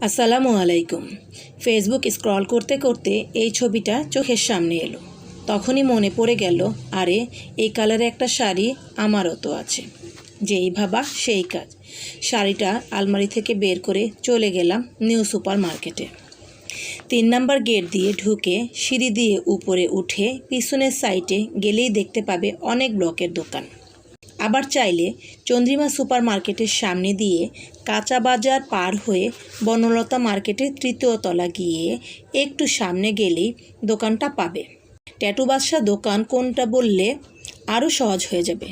আসসালামু আলাইকুম। Facebook scroll করতে করতে এই ছবিটা চোখের সামনে এলো। তখনই মনে পড়ে গেল, আরে, এই কালারে একটা শাড়ি আমারও তো আছে। যেই ভাবা সেই কাজ। শাড়িটা আলমারি থেকে বের করে চলে গেলাম নিউ সুপার মার্কেটে তিন নাম্বার গেট দিয়ে ঢুকে সিঁড়ি দিয়ে উপরে উঠে পিছনের সাইটে গেলেই দেখতে পাবে অনেক ব্লকের দোকান। আবার চাইলে চন্দ্রিমা সুপার মার্কেটের সামনে দিয়ে কাঁচা বাজার পার হয়ে বনলতা মার্কেটের তৃতীয় তলা গিয়ে একটু সামনে গেলেই দোকানটা পাবে। ট্যাটু বাদশাহ দোকান কোনটা বললে আরও সহজ হয়ে যাবে।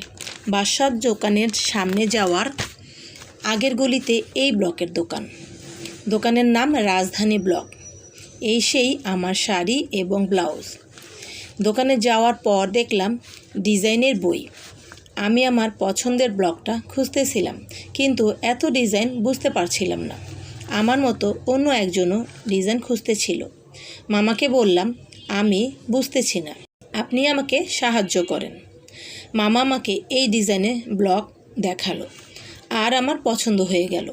বাদশাহ দোকানের সামনে যাওয়ার আগের গলিতে এই ব্লকের দোকান। দোকানের নাম রাজধানী ব্লক। এই সেই আমার শাড়ি এবং ব্লাউজ। দোকানে যাওয়ার পর দেখলাম ডিজাইনের বই। আমি আমার পছন্দের ব্লগটা খুঁজতেছিলাম, কিন্তু এত ডিজাইন বুঝতে পারছিলাম না। আমার মতো অন্য একজনও ডিজাইন খুঁজতেছিল। মামাকে বললাম, আমি বুঝতেছি না, আপনি আমাকে সাহায্য করেন। মামা আমাকে এই ডিজাইনের ব্লগ দেখাল, আর আমার পছন্দ হয়ে গেল।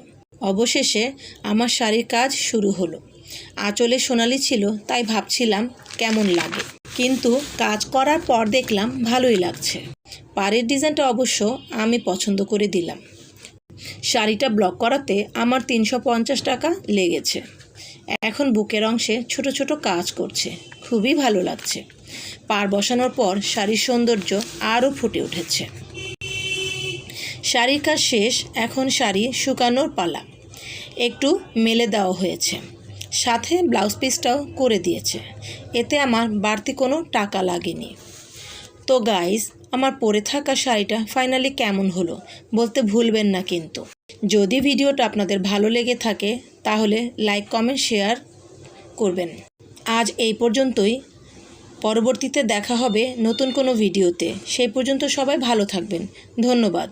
অবশেষে আমার শাড়ির কাজ শুরু হলো। আঁচলে সোনালি ছিল, তাই ভাবছিলাম কেমন লাগে, কিন্তু কাজ করার পর দেখলাম ভালোই লাগছে। পাড়ের ডিজাইনটা অবশ্য আমি পছন্দ করে দিলাম। শাড়িটা ব্লক করাতে আমার তিনশো পঞ্চাশ টাকা লেগেছে। এখন বুকের অংশে ছোট ছোট কাজ করছে। খুবই ভালো লাগছে। পার বসানোর পর শাড়ির সৌন্দর্য আরও ফুটে উঠেছে। শাড়ির কাজ শেষ, এখন শাড়ি শুকানোর পালা। একটু মেলে দেওয়া হয়েছে। সাথে ব্লাউজ পিসটাও করে দিয়েছে। এতে আমার বাড়তি কোনো টাকা লাগেনি। তো গাইস আমার পরে থাকা শাড়িটা ফাইনালি কেমন হলো? বলতে ভুলবেন না কিন্তু। যদি ভিডিওটা আপনাদের ভালো লেগে থাকে, তাহলে লাইক কমেন্ট শেয়ার করবেন। আজ এই পর্যন্তই। পরবর্তীতে দেখা হবে নতুন কোনো ভিডিওতে। সেই পর্যন্ত সবাই ভালো থাকবেন। ধন্যবাদ।